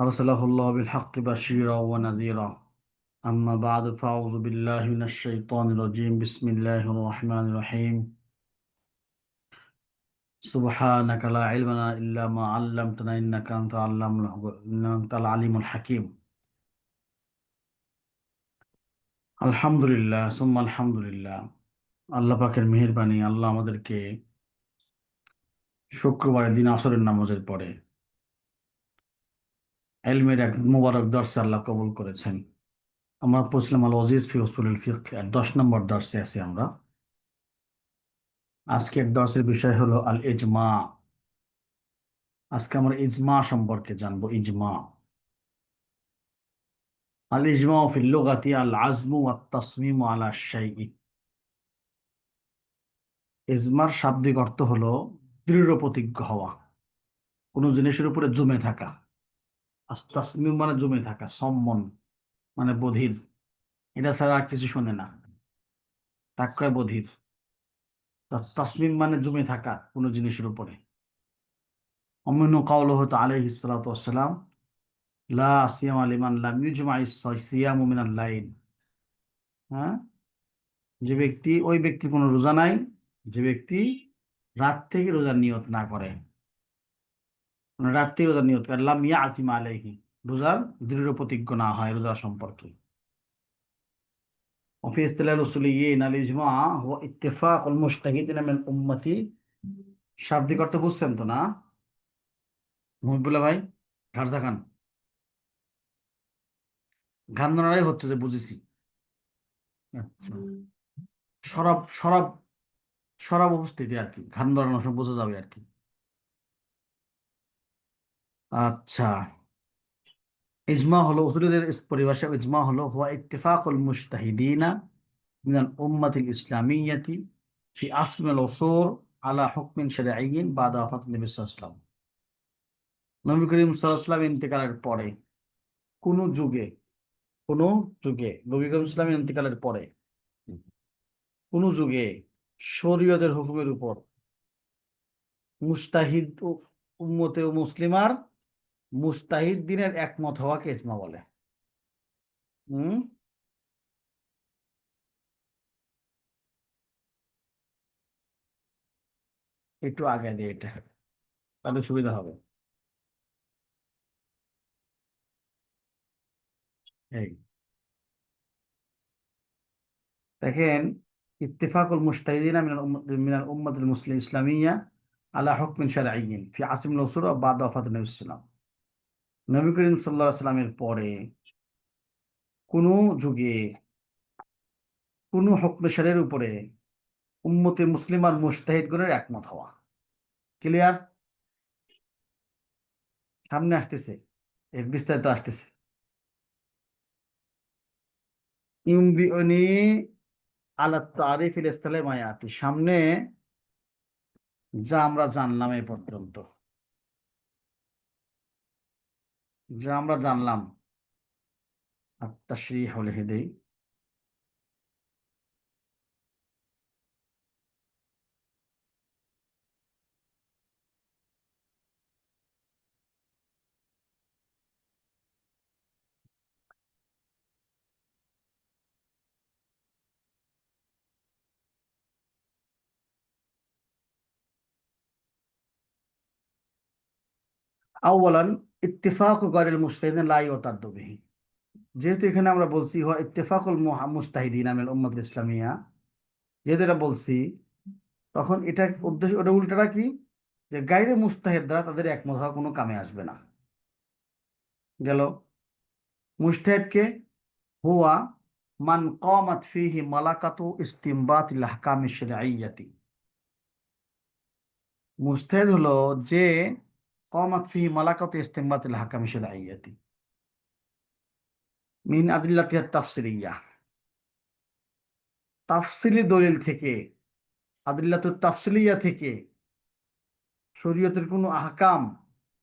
أرسله الله بالحق بشيرا ونذيرا. أما بعد فأعوذ بالله من الشيطان الرجيم. بسم الله الرحمن الرحيم. سبحانك لا علم لنا إلا ما علمتنا إنك أنت العليم الحكيم. আলহামদুলিল্লাহ, সুম্মা আলহামদুলিল্লাহ। আল্লাহ পাকের মেহেরবানি, আল্লাহ আমাদেরকে শুক্রবারের দিন আসরের নামাজের পরে এলমের এক মুবারক দর্শে আল্লাহ কবুল করেছেন। আমরা পড়ছিলাম আল অজিজ ফি উসুলুল ফিক দশ নম্বর দর্শে আছি আমরা। আজকের দর্শের বিষয় হলো আল ইজমা আজকে আমরা ইজমা সম্পর্কে জানব, ইজমা। লুগাতি আল আজমু ওয়াত তাসমিমু আলা শাইই ইজমার শাব্দিক অর্থ হলো দৃঢ় প্রতিজ্ঞ হওয়া। কোনো জিনিসের উপরে জমে থাকা। আর তাসমিম মানে জমে থাকা, সম্মন মানে বধির। এটা ছাড়া আর কিছু শোনে না। তাক্কয় বধির। তা- তাসমিম মানে জমে থাকা কোনো জিনিসের উপরে। অমিন কাউল হতো আলহ ইসালাতাম লা সিয়াম আলিমান লাম ইউজমা সিয়াম মিনাল লাইন হ্যাঁ যে ব্যক্তি ওই ব্যক্তি কোনো রোজা নাই যে ব্যক্তি রাত থেকে রোজার নিয়ত না করে মানে রাত থেকে রোজার নিয়ত করে লাম ইয়া আসিমা আলাইহি রোজার দৃঢ় প্রতিজ্ঞ না হয় রোজা সম্পর্কে وفي اصطلاح الاصوليين الاجماع هو اتفاق المجتهدين من امتي শাব্দিক অর্থ বুঝছেন তো না মহিবুল্লাহ ভাই ঘাটজা খান ঘান ধরাই হচ্ছে যে বুঝেছি। আচ্ছা। সরব সরব সরব উপস্থিতি আর কি ঘান ধরানো সব বোঝা যাবে আর কি। আচ্ছা। ইজমা হলো উসুলিদের ইস- পরিভাষা ইজমা হলো হুয়া ইত্তিফাকুল মুজতাহিদিনা মিনাল উম্মাতিল ইসলামিয়াতি ফি আসমিল উসুর আলা হুকমিন শারঈয়িন বাদা ওয়াফাত নবী সাল্লাল্লাহু আলাইহি নবী করিম সাল্লাল্লাহু আলাইহি ইন্তেকালের পরে কোন যুগে কোন যুগে নবী করিম ইসলামের ইন্তেকালের পরে কোন যুগে শরীয়তের হুকুমের উপর মুস্তাহিদ উম্মতে ও মুসলিমার মুস্তাহিদ দিনের একমত হওয়াকে ইজমা বলে। হুম? একটু আগে দিয়ে এটা। তাহলে সুবিধা হবে। দেখেন, ইত্তেফাকুল মুস্তাহিদিনা মিনাল উম্মাত মিনাল উম্মাতুল মুসলিম ইসলামিয়া আলা হুকমিন শারঈয়িন ফি আসমিল উসুর ওয়া বাদা ওয়াফাত নবী সাল্লাল্লাহু নবী করিম সাল্লাল্লাহু সাল্লামের পরে কোন যুগে কোন হুকমে শারের উপরে উম্মতে মুসলিম আর মুস্তাহিদগণের একমত হওয়া। ক্লিয়ার? সামনে আসতেছে, এর বিস্তারিত আসতেছে। ইউম্বিউনি আলা তারিফ ইল ইসলাম মায়াতি সামনে যা আমরা জানলাম এ পর্যন্ত। যা আমরা জানলাম। আত্মাশ্রী হলে হেদেই। আউয়ালান ইত্তেফাক গারিল মুস্তাহিদিন লা ইউতাদ্দু বিহি। যেহেতু এখানে আমরা বলছি, হুয়া ইত্তেফাকুল মুস্তাহিদিন আমিল উম্মাত ইসলামিয়া। যেহেতু বলছি, তখন এটা উদ্দেশ্য, ওটা উল্টাটা কি? যে গাইরে মুস্তাহিদ দ্বারা তাদের একমত হওয়া কোনো কামে আসবে না। গেল। মুস্তাহিদকে হুয়া মান কামাত ফিহি মালাকাতু ইস্তিমবাতিল আহকামি শারঈয়্যাতি মুস্তাহিদ হলো যে কামাত ফিহি মালাকাতু ইস্তিমবাতিল আহকামি শারঈয়্যাতি মিন আদিল্লাতিহাত তাফসিরিয়া তাফসিলি দলিল থেকে আদিল্লাতুত তাফসিলিয়া থেকে শরীয়তের কোনো আহকাম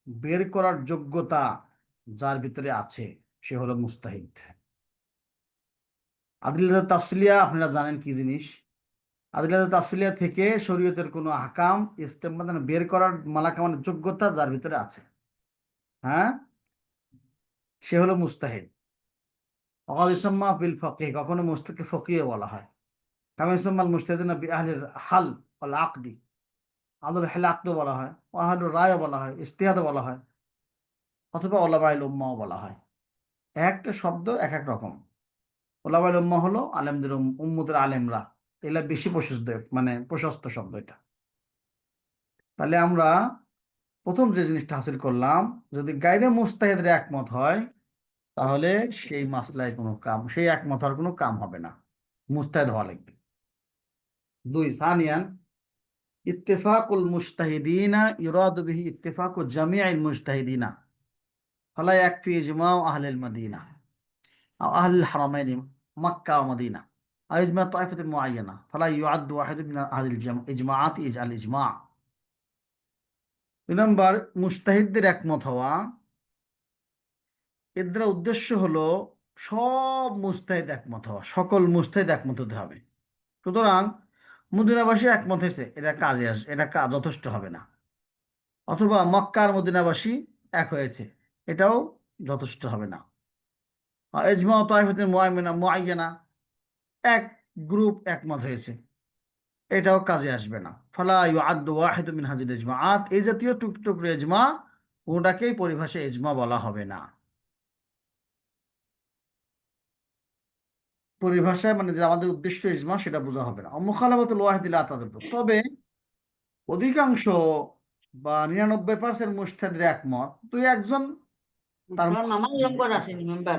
বের করার যোগ্যতা যার ভিতরে আছে, সে হলো মুস্তাহিদ। আদিলাত তাফসিলিয়া, আপনারা জানেন কি জিনিস? আদিলাত তাফসিলিয়া থেকে শরীয়তের কোনো আকাম ইস্তেমবাদ মানে বের করার মালাকামানের যোগ্যতা যার ভিতরে আছে। হ্যাঁ? সে হলো মুস্তাহিদ। অকাল ইসম্মা বিল ফকি কখনো মুস্তাকে ফকিয়ে বলা হয়। কামা ইসম্মাল মুস্তাহিদিন আহলের হাল আল আকদি। আদুল হেল আকদও বলা হয় ওয়াহাদুর রায়ও বলা হয়, ইস্তেহাদও বলা হয়, অথবা ওলাবাইল উম্মাও বলা হয়। একটা শব্দ এক এক রকম। ওলাবাইল উম্মা হলো আলেমদের উম- উম্মতের আলেমরা। এলা বেশি প্রশস্ত মানে প্রশস্ত শব্দ এটা। তাহলে আমরা প্রথম যে জিনিসটা হাসিল করলাম, যদি গাইডে মুস্তাহিদরা একমত হয়, তাহলে সেই মাসলায় কোনো কাম, সেই একমত হওয়ার কোনো কাম হবে না। মুস্তাহিদ হওয়া লাগবে। দুই, সানিয়ান, ইত্তেফাকুল মুস্তাহিদিনা ইরাদবিহি ইত্তেফাকু জামিয়াইল মুস্তাহিদিনা, ফলা একফি ইজমাউ আহলিল মদিনা আহলিল হারামাইন, মক্কা মদিনা। أو إجماع طائفة معينة فلا يعد واحد من هذه الإجماعات الإجماع দুই নম্বর মুস্তাহিদদের একমত হওয়া এর দ্বারা উদ্দেশ্য হলো সব মুস্তাহিদ একমত হওয়া সকল মুস্তাহিদ একমত হতে হবে সুতরাং মদিনাবাসী একমত হয়েছে এটা কাজে আস এটা কাজ যথেষ্ট হবে না অথবা মক্কার মদিনাবাসী এক হয়েছে এটাও যথেষ্ট হবে না এজমা তাইফাতে মুআমিনা মুআইয়ানা এক গ্রুপ একমত হয়েছে। এটাও কাজে আসবে না। ফালা ইউআদ্দু ওয়াহিদু মিন হাজিল ইজমাআত এই জাতীয় টুকটুক ইজমা, কোনটাকেই পরিভাষায় ইজমা বলা হবে না। পরিভাষায় মানে যে আমাদের উদ্দেশ্য ইজমা, সেটা বোঝা হবে না। মুখালাবাতুল ওয়াহিদিল আতাদের তবে অধিকাংশ বা নিরানব্বই পার্সেন্ট মুস্তাদের একমত। তুই একজন তার মেম্বার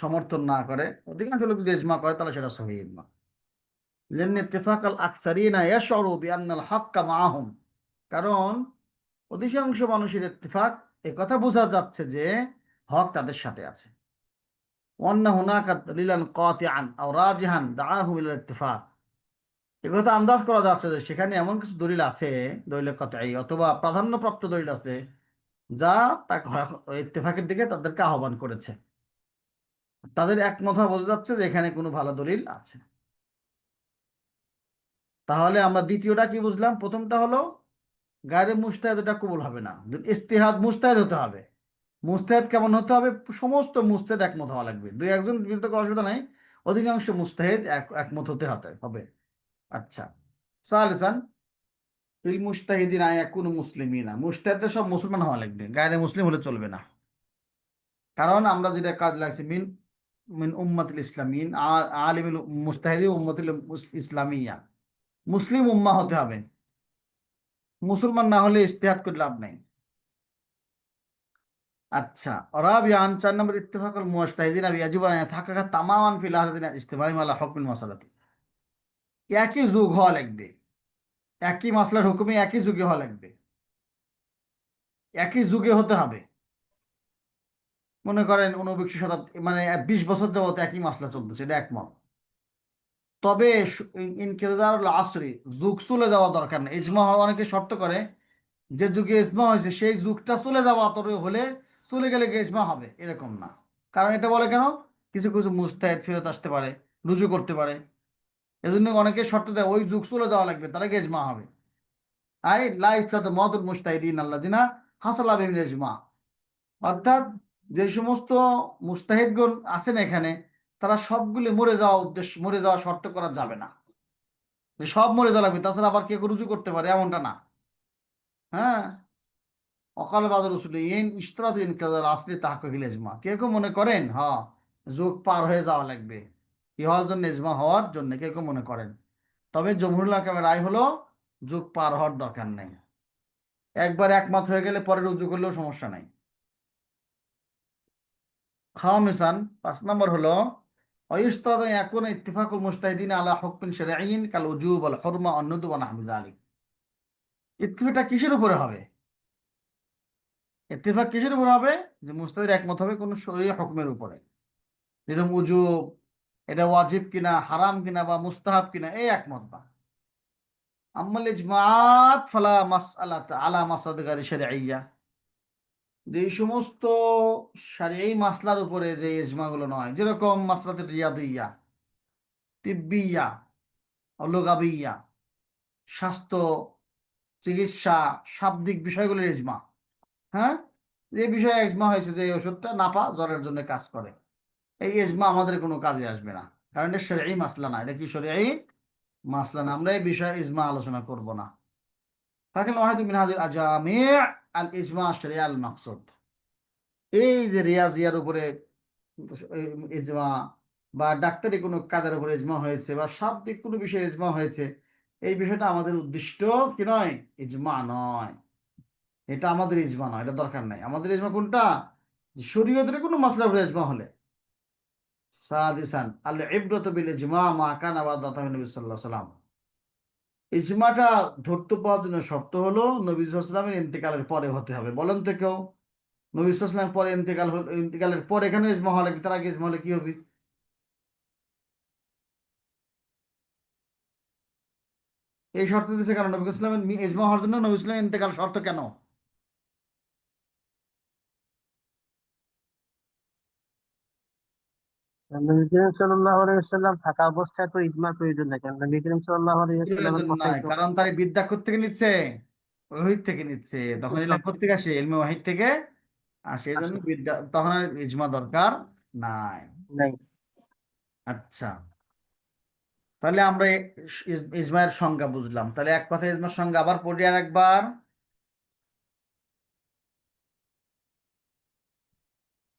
সমর্থন না করে, অধিকাংশ লোক যদি এজমা করে, তাহলে সেটা সহি ইজমা। লেন ইত্তেফাক আল আকসারিনা ইয়াশরু হাক্কা মাআহুম। কারণ অধিকাংশ মানুষের ইত্তেফাক কথা বোঝা যাচ্ছে যে হক তাদের সাথে আছে। অন্য আন্দাজ করা যাচ্ছে যে সেখানে এমন কিছু দলিল আছে, দলিল কথাই অথবা প্রাধান্যপ্রাপ্ত দলিল আছে, যা তা ইত্তেফাকের দিকে তাদেরকে আহ্বান করেছে। তাদের একমত হওয়া বোঝা যাচ্ছে যে এখানে কোনো ভালো দলিল আছে। তাহলে আমরা দ্বিতীয়টা কি বুঝলাম? প্রথমটা হলো গায়ের মুস্তাহেদ এটা কবুল হবে না। ইস্তেহাদ মুস্তাহেদ হতে হবে। মুস্তাহেদ কেমন হতে হবে? সমস্ত মুস্তাহেদ একমত হওয়া লাগবে। দুই একজন বিরুদ্ধে কোনো অসুবিধা নাই। অধিকাংশ মুস্তাহেদ এক, একমত হতে হতে হবে। আচ্ছা সালিসান তুই মুস্তাহিদিন আয়া মুসলিমই না মুস্তাহিদদের সব মুসলমান হওয়া লাগবে। গায়ের মুসলিম হলে চলবে না। কারণ আমরা যেটা কাজ লাগছে, মিন মিন উম্মাতুল ইসলামিন আলিমিল মুস্তাহিদি উম্মাতুল ইসলামিয়া মুসলিম উম্মা হতে হবে। মুসলমান না হলে ইস্তেহাদ করে লাভ নেই। আচ্ছা রাবিয়ান চার নম্বর ইত্তেফাকুল মুস্তাহিদিন আবি ইয়াজিবু ইয়াতাহাক্কাকা তামামান ফিল আহদিন ইস্তিফাহিম আলা হুকমিল মাসালাতি। একই যুগ হওয়া লাগবে। একই মাসলার হুকুমে একই যুগে হওয়া লাগবে। একই যুগে হতে হবে। মনে করেন ঊনবিংশ শতাব্দী মানে বিশ বছর যাবত একই মাসলা চলতেছে, এটা একমত তবে ইনকিরার আসরি যুগ চলে যাওয়া দরকার নেই। ইজমা অনেকে শর্ত করে যে যুগে ইজমা হয়েছে, সেই যুগটা চলে যাওয়া তবে হলে চলে গেলে ইজমা হবে, এরকম না। কারণ এটা বলে কেন? কিছু কিছু মুস্তাহিদ ফেরত আসতে পারে, রুজু করতে পারে। এজন্য অনেকে শর্ত দেয়, ওই যুগ চলে যাওয়া লাগবে তারা গেজমা হবে। আই, লা ইসলাত মদুল মুস্তাহিদিন আল্লাদিনা হাসালা বিমিন ইজমা। অর্থাৎ যে সমস্ত মুস্তাহিদগণ আছেন এখানে, তারা সবগুলি মরে যাওয়া উদ্দেশ্য, মরে যাওয়া শর্ত করা যাবে না। সব মরে যাওয়া লাগবে, তাছাড়া আবার কে রুজু করতে পারে এমনটা না। হ্যাঁ? অকাল বাদর রসুল, ইন ইস্তরাত ইনকাজার আসলে তাহকিল ইজমা। কে কেউ মনে করেন? হ্যাঁ যোগ পার হয়ে যাওয়া লাগবে। কি হওয়ার জন্য ইজমা হওয়ার জন্য কে কেউ মনে করেন? তবে জমহুরুল্লাহ কামের রায় হলো, যুগ পার হওয়ার দরকার নেই। একবার একমত হয়ে গেলে পরে রুজু করলেও সমস্যা নাই। খামিসান, পাঁচ নম্বর হলো অয়ুস্তাদ ইয়াকুন ইত্তিফাকুল মুস্তাহিদিন আলা হুকমিন কাল উজুব যালিক। ইত্তিফাকটা কিসের উপরে হবে? ইত্তিফাক কিসের উপরে হবে? যে মুস্তাহিদ একমত হবে কোন শরীয় হুকমের উপরে। যেরকম উজুব, এটা ওয়াজিব কিনা, হারাম কিনা বা মুস্তাহাব কিনা, এই একমত না আম্মাল ইজমাত ফালা মাসআলাত আলা মাসাদ গারি শারঈয়া। যে এই সমস্ত এই মাসলার উপরে যে ইজমাগুলো নয়, যেরকম মাসলাতে রিয়াদিয়া, তিব্বিয়া, অলুগাবিয়া, স্বাস্থ্য, চিকিৎসা, শাব্দিক বিষয়গুলির এজমা হ্যাঁ? যে বিষয়ে এজমা হয়েছে, যে এই ওষুধটা নাপা জ্বরের জন্য কাজ করে। এই এজমা আমাদের কোনো কাজে আসবে না, কারণ এটা শরীয়ী মাসলা না, এটা কি শরীয়ী মাসলা না? আমরা এই বিষয়ে ইজমা আলোচনা করব না। লাকিন ওয়াহিদ মিন হাজির আজামি। আল ইজমা শরিয়া আল মাকসুদ এই যে রিয়াজিয়ার উপরে ইজমা বা ডাক্তারি কোনো কাজের উপরে ইজমা হয়েছে বা শাব্দিক কোনো বিষয়ে ইজমা হয়েছে, এই বিষয়টা আমাদের উদ্দিষ্ট কি নয়? ইজমা নয়। এটা আমাদের ইজমা নয়, এটা দরকার নাই। আমাদের ইজমা কোনটা? শরীয়তের কোনো মশলা উপরে ইজমা হলে। সাদিসান আল ইব্রত বিল ইজমা মা কান আবাদ নবী সাল্লাল্লাহু সাল্লাম ইজমাটা ধরতে পাওয়ার জন্য শর্ত হলো নবী ইসলামের ইন্তেকালের পরে হতে হবে। বলেন তো কেউ। নবী ইসলাম পরে ইন্তেকাল হল, ইন্তেকালের পর এখানে ইজমা হলে তার আগে ইজমা হলে কি হবে? এই শর্ত দিচ্ছে কারণ নবী ইসলামের ইজমা হওয়ার জন্য নবী ইসলামের ইন্তেকাল শর্ত কেন? নবী করিম সাল্লাল্লাহু আলাইহি ওয়াসাল্লাম থাকা অবস্থায় তো ইজমার প্রয়োজন নাই কারণ নবী করিম সাল্লাল্লাহু আলাইহি ওয়াসাল্লামের কথাই কারণ তার বিদ্যা থেকে নিচ্ছে? ওহিদ থেকে নিচ্ছে। তখন এলাম থেকে আসে? এলমে ওয়াহিদ থেকে আসে। এই জন্য বিদ্যা তখন আর ইজমা দরকার নাই। নাই। আচ্ছা। তাহলে আমরা ইজমায়ের সংজ্ঞা বুঝলাম। তাহলে এক কথা ইজমার সংজ্ঞা আবার পড়ি আর একবার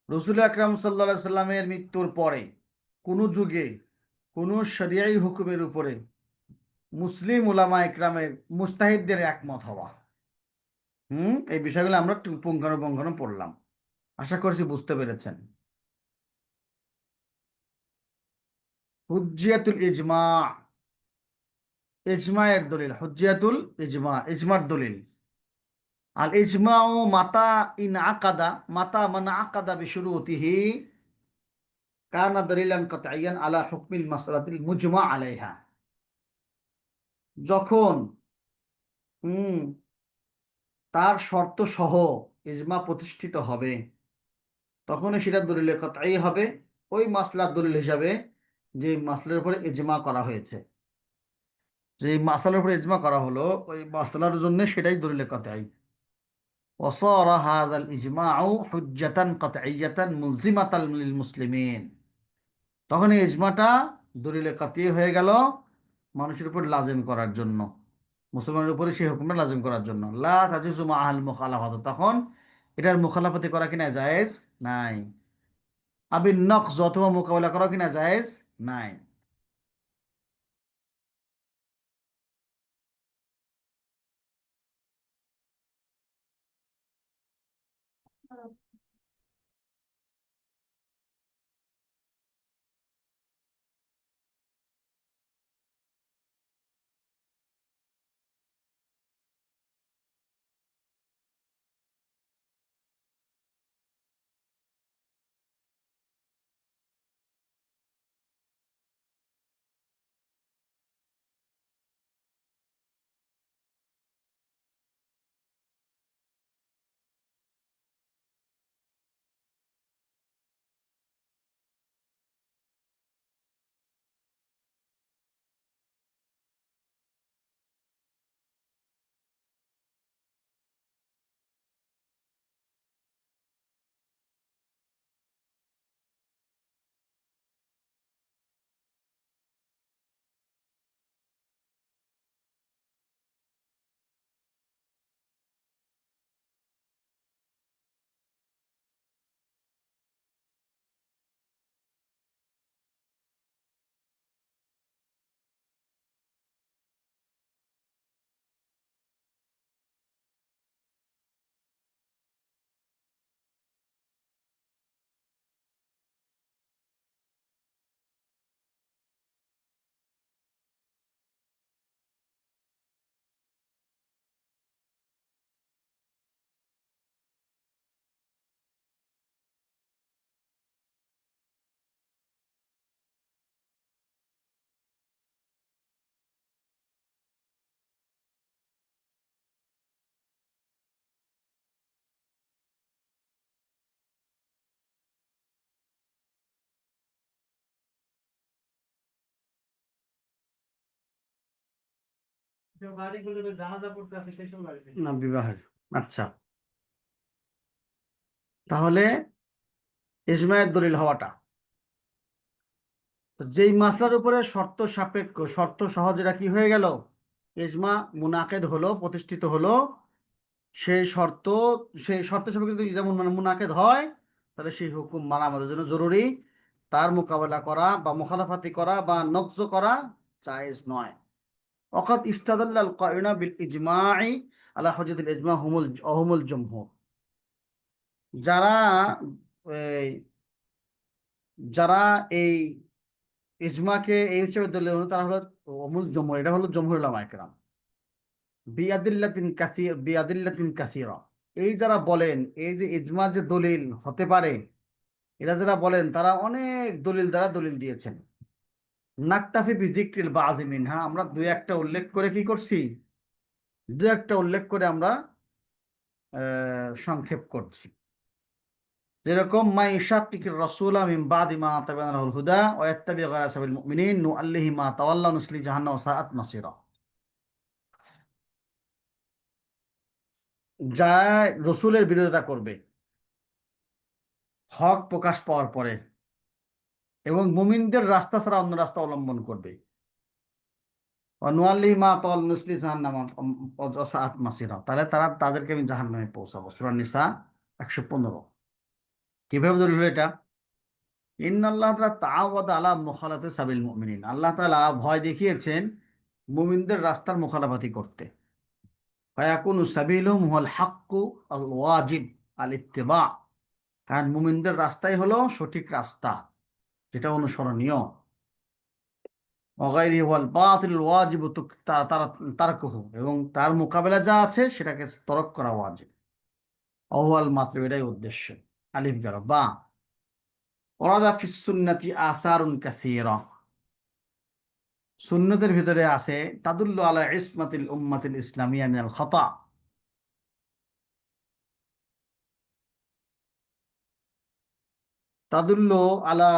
রসুল আকরাম সাল্লা সাল্লামের মৃত্যুর পরে, কোন যুগে, কোন শরিয়াই হুকুমের উপরে মুসলিম উলামা একরামের মুস্তাহিদদের একমত হওয়া। হুম? এই বিষয়গুলো আমরা পুঙ্খানুপুঙ্খানু পড়লাম। আশা করছি বুঝতে পেরেছেন। হুজ্জিয়াতুল ইজমা ইজমায়ের দলিল, হুজ্জিয়াতুল ইজমা, ইজমার দলিল। আল ইজমাউ মাতা ইন আকাদা, মাতা মান আকাদা বিশুরুতিহি, কানা দলিলান কাতঈয়ান আলা হুকমিল মাসআলাতিল মুজমা আলাইহা। যখন, হুম, তার শর্ত সহ ইজমা প্রতিষ্ঠিত হবে তখন সেটা দলিলে কাতঈ হবে। ওই মাসলার দলিল হিসাবে যে মাসলার উপরে ইজমা করা হয়েছে, যে মাসালার উপরে ইজমা করা হলো, ওই মাসলার জন্য সেটাই দলিলে কাতঈ وصار هذا الإجماع حجة قطعية ملزمة للمسلمين তখন এই ইজমাটা দলিলে কাতি হয়ে গেল মানুষের উপর লাজিম করার জন্য মুসলমানের উপরে সেই হুকুমটা লাজিম করার জন্য লা তাজুজু মাআল মুখালাফাত তখন এটার মুখালাফাতি করা কিনা জায়েজ নাই আবিন নকজ অথবা মোকাবেলা করা কিনা জায়েজ নাই না, বিবাহের। আচ্ছা। তাহলে ইজমায়ের দলিল হওয়াটা। যেই মাসলার উপরে শর্ত সাপেক্ষ, শর্ত সহজেরা কি হয়ে গেল? ইজমা মুনাকেদ হলো, প্রতিষ্ঠিত হলো, সেই শর্ত সেই শর্ত সাপেক্ষে যদি যেমন মানে মুনাকেদ হয়, তাহলে সেই হুকুম মানা আমাদের জন্য জরুরি। তার মোকাবেলা করা বা মুখালাফাতি করা বা নকজ করা জায়েজ নয়। অকাত ইস্তাদাল্লাল কায়না বিল ইজমাই আলা হজরতুল ইজমা হুমুল অহমুল জমহুর। যারা যারা এই ইজমাকে এই হিসেবে দলীয় তারা হলো অমুল জমহুর, এটা হলো জমহুরুল আমায়করাম বিয়াদিল্লাতিন কাসির, বিয়াদিল্লাতিন কাসিরা। এই যারা বলেন, এই যে ইজমা যে দলিল হতে পারে, এরা যারা বলেন, তারা অনেক দলিল দ্বারা দলিল দিয়েছেন। নাকতাফি বিজিক্রিল বা মিনহা, আমরা দুই একটা উল্লেখ করে কি করছি? দু একটা উল্লেখ করে আমরা সংক্ষেপ করছি। যেরকম, মা ইশাকিক রাসূলা মিন বাদি মা লাহুল হুদা ওয়া ইয়াত্তাবি গায়রা সাবিল মুমিনিন নুআল্লিহি মা তাওয়াল্লা নুসলি জাহান্নাম সাআত মাসিরা যা রসুলের বিরোধিতা করবে। হক প্রকাশ পাওয়ার পরে। এবং মুমিনদের রাস্তা ছাড়া অন্য রাস্তা অবলম্বন করবে। মা তল তাহলে তারা, তাদেরকে আমি জাহান্নামে পৌঁছাবো। সুরা নিসা একশো পনেরো। কীভাবে হলো এটা? ইন্নাল্লাহ তাআলা তাআওয়াদা আলা সাবিল মুমিনিন। আল্লাহ তালা ভয় দেখিয়েছেন মুমিনদের রাস্তার মুখালাফাতি করতে। আল ওয়াজিব কারণ মুমিনদের রাস্তাই হলো সঠিক রাস্তা। যেটা অনুসরণীয়। অগাইরি বাতিল ওয়াজিব তারা এবং তার মোকাবেলা যা আছে সেটাকে তরক করা ওয়াজিব। অহওয়াল মাত্র এটাই উদ্দেশ্য। আলিফ গেল, বা। ওরাদা ফিস সুন্নতি আসারুন কাসীরা। সুন্নতের ভিতরে আছে, তাদুল্লু আলা ইসমাতিল উম্মাতিল ইসলামিয়া মিনাল খাতা। তাদুল্লু আলা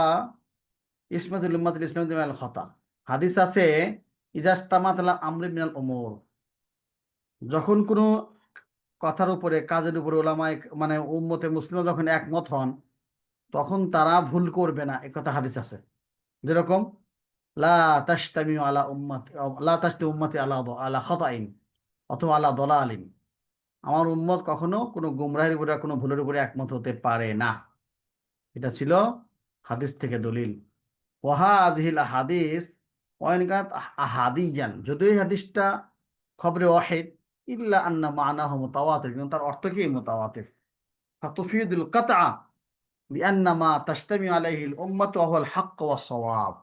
ইসমাতুল উম্মাতুল ইসলাম মিনাল খাতা। হাদিস আছে ইজাস্তামাত আলা আমরি মিনাল উমুর। যখন কোনো কথার উপরে, কাজের উপরে ওলামায় মানে উম্মতে মুসলিম যখন একমত হন, তখন তারা ভুল করবে না। এ কথা হাদিস আছে। যেরকম, লা তাশতামি আলা উম্মতি, লা তাশতি উম্মতি আলা আলা খাতাইন অথবা আলা দলা দলালিন। আমার উম্মত কখনো কোনো গুমরাহের উপরে, কোনো ভুলের উপরে একমত হতে পারে না। এটা ছিল হাদিস থেকে দলিল। ওয়াহা আজহিল হাদিস ওয়াইনকাত আহাদিয়ান। যদিও হাদিসটা খবরে ওয়াহিদ, ইল্লা আন্না মানাহু মুতাওয়াতির, কিন্তু তার অর্থ কি মুতাওয়াতির? ফাতুফিদুল কাতআ বিআন্না মা তাশতামি আলাইহি আল উম্মাতু ওয়া হুয়াল হক ওয়াস সাওয়াব।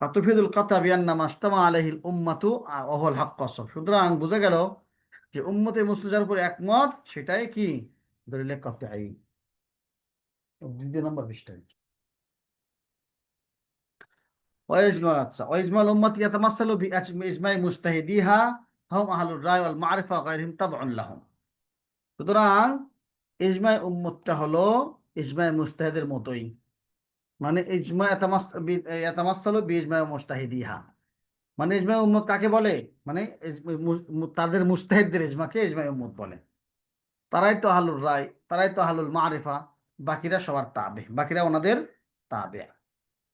ফাতুফিদুল কাতআ বিআন্না মা ইজতামা আলাইহি আল উম্মাতু ওয়া হুয়াল হক ওয়াস সাওয়াব। সুতরাং বোঝা গেল যে উম্মতে মুসলিমের উপর একমত, সেটাই কি? দলিলে কাতআই। দ্বিতীয় নম্বর পৃষ্ঠায়। ওয়াইজমাল আচ্ছা ওয়াইজমাল উম্মতি ইয়াতামাসসালু বিআজমাই মুজতাহিদিহা হুম আহলুর রায় ওয়াল মা'রিফা গায়রুহুম তাবউন লাহুম সুতরাং ইজমাই উম্মতটা হলো ইজমাই মুস্তাহিদের মতোই। মানে ইজমা ইয়াতামাসসালু বিইজমাই মুস্তাহিদিহা মানে ইজমাই উম্মত কাকে বলে? মানে তাদের মুস্তাহিদদের ইজমাকে ইজমাই উম্মত বলে। তারাই তো আহলুর রায়, তারাই তো আহলুল মা'রিফা, বাকিরা সবার তাবে, বাকিরা ওনাদের তাবে।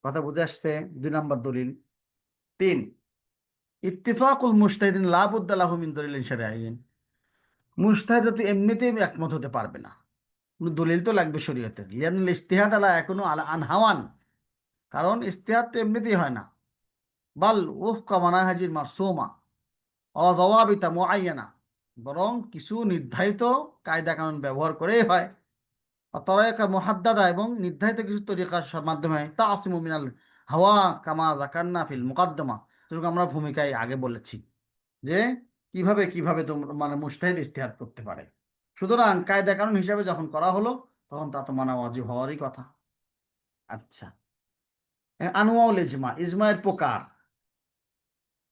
কথা বুঝে আসছে, দুই নম্বর দলিল। তিন, ইত্তিফাকুল মুস্তাহিদিন লাবুদ্দালাহু মিন দলিল শরঈন মুস্তাহিদ তো এমনিতেই একমত হতে পারবে না। দলিল তো লাগবে শরীয়তের লিয়ানুল ইস্তিহাদ আলা এখনও আলা আনহাওয়ান। কারণ ইস্তিহাদ তো এমনিতেই হয় না। বাল উফকা মানাহাজির মারসুমা, অজওয়াবিতা মুআইয়ানা। বরং কিছু নির্ধারিত কায়দা কানুন ব্যবহার করেই হয়। তরায়কা মুহাদ্দাদা এবং নির্ধারিত কিছু তরিকার মাধ্যমে তা আসিমু মিনাল হাওয়া কামা জাকান্না ফিল মুকাদ্দমা। যেরকম আমরা ভূমিকায় আগে বলেছি যে কীভাবে কীভাবে তোমরা মানে মুস্তাহিদ ইস্তেহাদ করতে পারে। সুতরাং কায়দা কানুন হিসাবে যখন করা হলো, তখন তা তো মানা ওয়াজিব হওয়ারই কথা। আচ্ছা। আনোয়াউল ইজমা, ইজমায়ের প্রকার।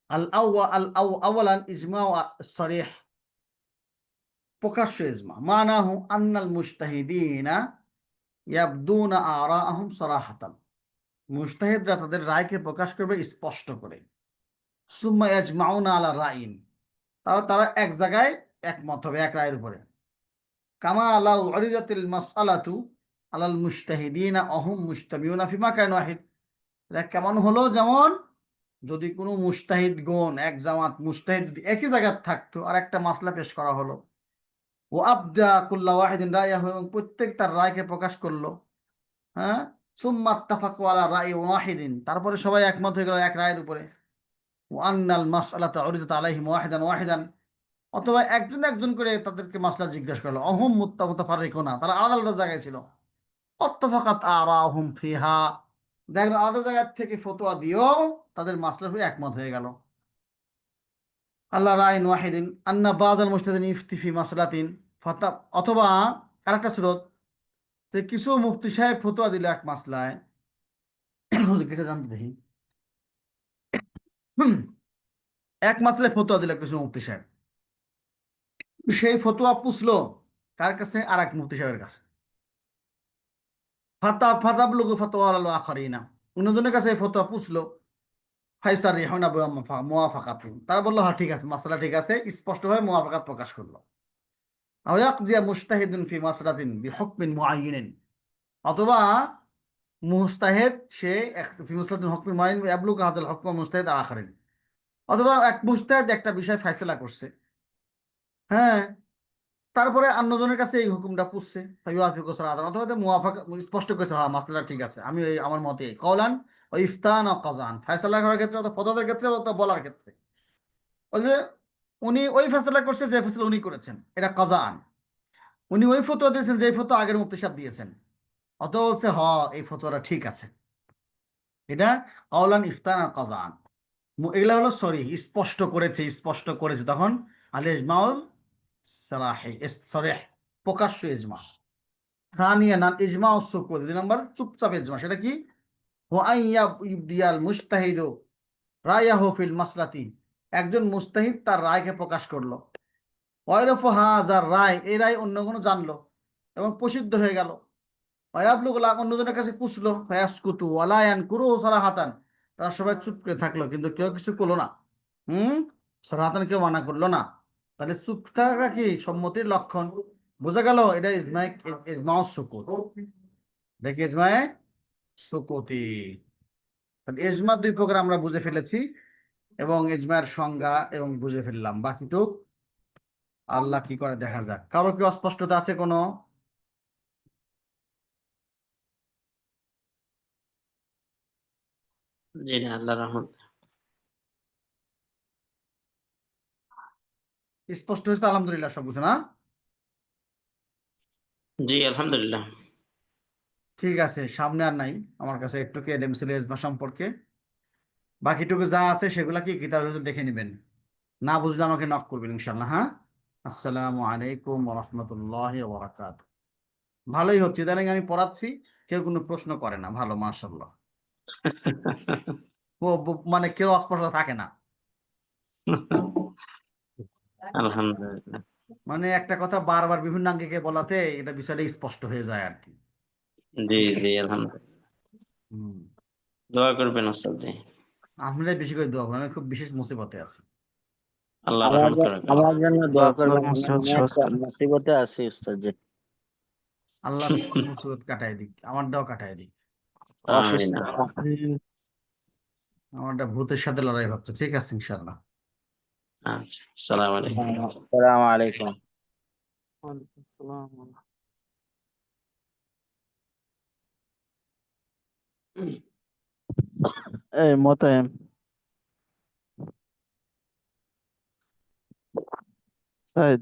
আল আউয়া আল আউ আওয়ালান ইজমা সরিহ। প্রকাশ্য ইজমা আন্নাল সরাহাতান। মুস্তাহিদরা তাদের রায়কে প্রকাশ করবে স্পষ্ট করে। আলা তারা তারা এক জায়গায় একমত হবে, এক রায়ের উপরে। কামা মাসআলাতু আলাল কেমন হলো যেমন, যদি কোনো মুস্তাহিদ গণ, এক জামাত মুজতাহিদ যদি একই জায়গায় থাকতো আর একটা মাসলা পেশ করা হলো। ও আবদা কুল্লা ওয়াহিদিন রায়াহু এবং প্রত্যেক তার রায়কে প্রকাশ করল। হ্যাঁ? সুম্মা ইত্তাফাকু আলা রায় ওয়াহিদিন। তারপরে সবাই একমত হয়ে গেল এক রায়ের উপরে। ও আন্নাল মাসআলাতা উরিদাত আলাইহিম ওয়াহিদান ওয়াহিদান। অথবা একজন একজন করে তাদেরকে মাসলা জিজ্ঞাসা করল। অহম মুত্তা মুতাফারিকুনা। তারা আলাদা আলাদা জায়গায় ছিল। অত্তফাকাত আরাহুম ফিহা। দেখল আলাদা জায়গার থেকে ফতোয়া দিয়েও তাদের মাসলার হয়ে একমত হয়ে গেল। আল্লাহ রাইন ওয়াহিদিন আন্না বাজাল মুস্তাদিন ইফতিফি মাসলাতিন। ফতা অথবা আরেকটা স্রোত, যে কিছু মুফতি সাহেব ফতোয়া দিল এক মাসলায়। কেটে জানতে দেখি। এক মাসলায় ফতোয়া দিল কিছু মুফতি সাহেব। সেই ফতোয়া পুছলো কার কাছে? আর এক মুফতি সাহেবের কাছে। ফাতা ফাতাবলুগু ফতোয়া আল আখারিনা। অন্যজনের কাছে এই ফতোয়া পুছলো ফাইসার রিহানা মুওয়াফাকাতুন। তারা বলল হ্যাঁ ঠিক আছে, মাসলা ঠিক আছে। স্পষ্টভাবে মুওয়াফাকাত প্রকাশ করল। অথবা মুস্তাহিদ সে ফি আখারিন অথবা এক মুস্তাহিদ একটা বিষয় ফয়সালা করছে। হ্যাঁ তারপরে অন্যজনের কাছে এই হুকুমটা পুষছে। স্পষ্ট করেছে হ্যাঁ মাসলাটা ঠিক আছে, আমি এই আমার মতে। কওলান ও ইফতান ও কাজান করার ক্ষেত্রে অথবা পদাদের ক্ষেত্রে অথবা বলার ক্ষেত্রে। ওই যে উনি ওই ফেসলা করছে যে ফেসলা উনি করেছেন। এটা কাজান। উনি ওই ফতোয়া দিয়েছেন যে ফতোয়া আগের মুফতি সাহেব দিয়েছেন। অত বলছে হ, এই ফতোয়াটা ঠিক আছে। এটা কওলান ইফতান আর কাজান। এগুলা হলো সরি, স্পষ্ট করেছে স্পষ্ট করেছে। তখন আল ইজমাউল সারাহি সরেহ প্রকাশ্য ইজমা। থানিয়া নাল ইজমা সুকুত দুই নম্বর চুপচাপ ইজমা। সেটা কি? ও আইয়া ইবদিয়াল মুস্তাহিদ রায়াহু ফিল মাসলাতি। একজন মুস্তাহিদ তার রায়কে প্রকাশ করল। ওয়াইরফ হাজার রায় এই রায় অন্য কোনো জানলো এবং প্রসিদ্ধ হয়ে গেল। ওয়াবলুগুলা অন্যজনের কাছে পুষলো ফয়াসকুতু ওয়ালায়ান কুরু সারাহাতান তারা সবাই চুপ করে থাকল, কিন্তু কেউ কিছু করল না। হুম? সারাহাতান কেউ মানা করল না? তাহলে চুপ থাকা কি সম্মতির লক্ষণ? বোঝা গেল, এটা ইজমায় ইজমা সুকুত। দেখি ইজমায় সুকুতি। ইজমা দুই প্রকার আমরা বুঝে ফেলেছি। এবং ইজমার সংজ্ঞা এবং বুঝে ফেললাম। বাকিটুক আল্লাহ কি করে দেখা যাক। কারও কি অস্পষ্টতা আছে কোনো? জি না আল্লাহ রহমত। স্পষ্ট হয়েছে আলহামদুলিল্লাহ সব কিছু না? জি আলহামদুলিল্লাহ। ঠিক আছে সামনে আর নাই। আমার কাছে একটু কি এলএম ছিল ইজমা সম্পর্কে? বাকিটুকু যা আছে সেগুলা কি কিতাবের ভিতর দেখে নেবেন। না বুঝলে আমাকে নক করবেন ইনশাল্লাহ হ্যাঁ? আসসালামু আলাইকুম রহমতুল্লাহ বরাকাত ভালোই হচ্ছে ইদানিং আমি পড়াচ্ছি কেউ কোনো প্রশ্ন করে না ভালো মাশাল্লাহ মানে কেউ অস্পষ্ট থাকে না। আলহামদুলিল্লাহ। মানে একটা কথা বারবার বিভিন্ন আঙ্গিকে বলাতে এটা বিষয়টা স্পষ্ট হয়ে যায় আর কি। জি জি আলহামদুলিল্লাহ। হুম। দোয়া করবেন ওস্তাদ আমরা বেশি করে দোয়া করি আমি খুব বিশেষ মুসিবতে আছি। আল্লাহ আমার করুন জন্য দোয়া করবেন আমি মুসিবতে আছি উস্তাদ জি। আল্লাহ মুসিবত কাটায় দিক আমারটাও কাটায় দিক। আমিন অসুস্থ আমারটা ভূতের সাথে লড়াই হচ্ছে ঠিক আছে ইনশাল্লাহ আচ্ছা আসসালামু আলাইকুম। আসসালামু আলাইকুম। Эй, мотаем. сайд.